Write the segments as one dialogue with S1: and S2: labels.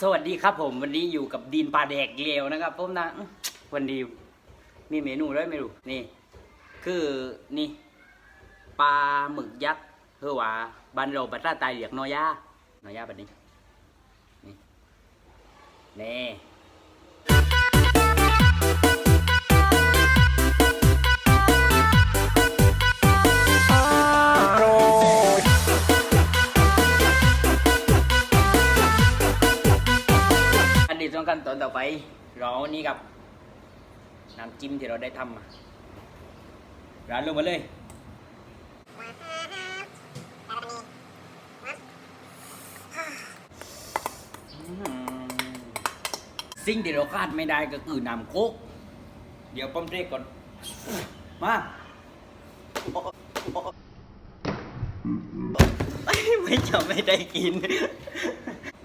S1: สวัสดีครับผมวันนี้อยู่กับดินปลาแดกเลวนะครับผมนะวันนี้มีเมนูด้วยไม่รู้นี่ คือนี่ปลาหมึกยักษ์เฮือว่าบันเราบัตตาตายเรียกนอยานอยาแบบนี้นี่ องกันตอนต่อไปเราอันนี้กับน้ำจิ้มที่เราได้ทำมาร้านลงมาเลยสิ่งที่เราคาดไม่ได้ก็คือน้ำโคก เดี๋ยวป้อมเรกก่อน มาไม่จะไม่ได้กิน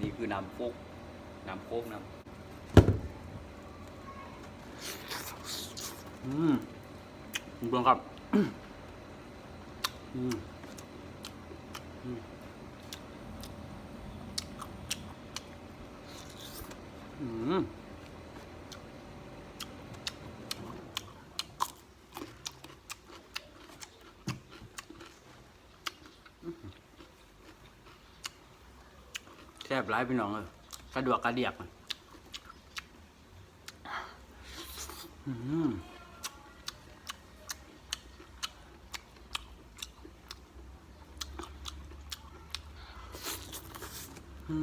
S1: นี่คือน้ำโคก น้ำโคกน้ำ อืมคุณเพื่อนครับ อืมอืมแซ่บร้ายพี่น้องเลยสะดวกกระเดียกอืม อื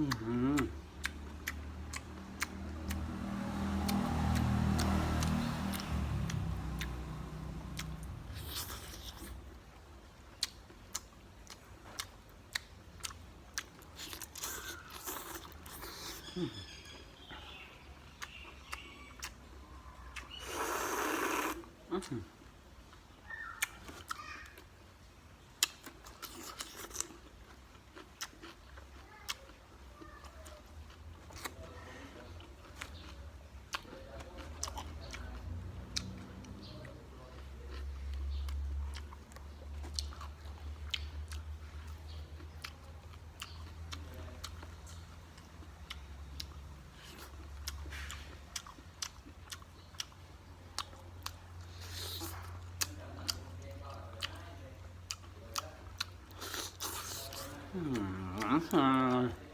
S1: ม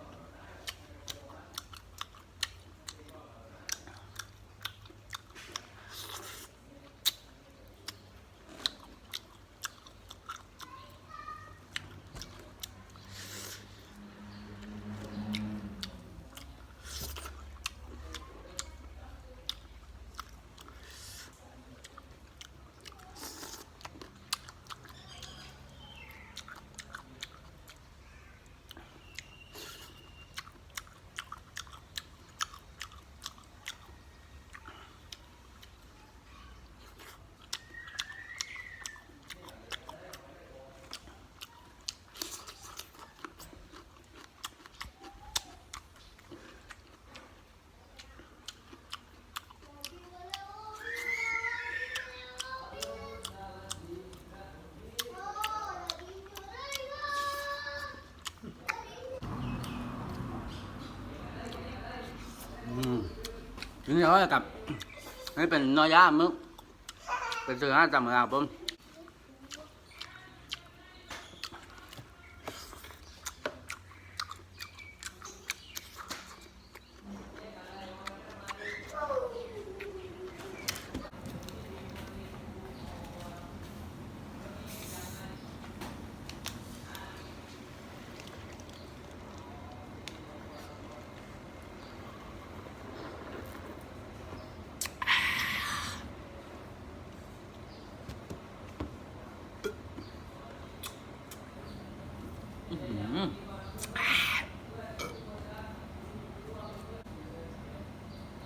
S1: อืมทีนี้เขาจะกลับให้เป็นนอย่ามึงเป็นเสือห้าจำเรับผม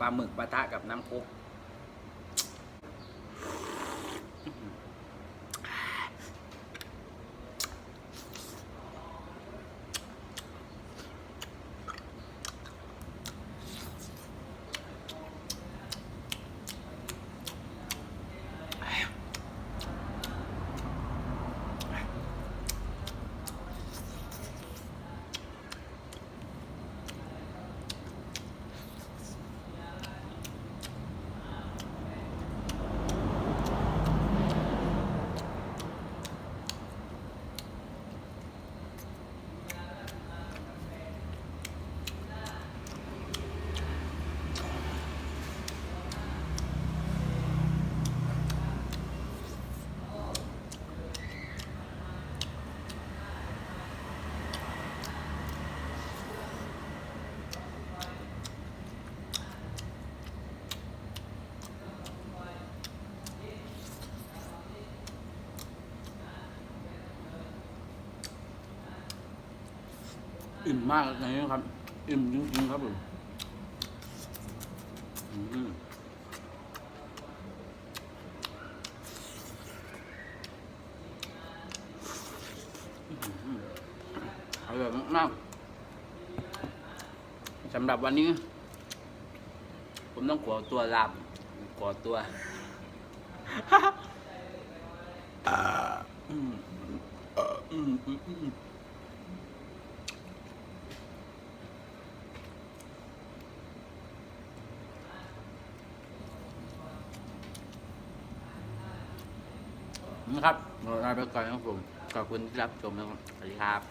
S1: ลาหมึกปลาทะกับน้ำคุก อิ่มมากอย่างนี้ครับ อิ่มจริงๆครับผมอืมอร่อยมากๆสำหรับวันนี้ ผมต้องขอตัวลาบขอตัวอืมอืมอืมอืม นะครับราลาไปก่อนครับผมขอบคุณที่รับชมนะครับสวัสดีครับ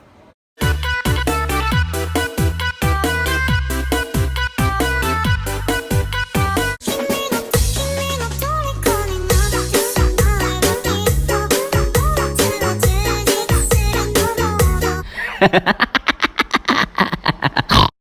S2: ハハハハ